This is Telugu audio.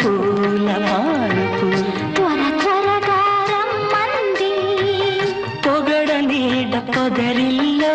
పూల వాడుకు పొగడ నీడ పొదరిల్లో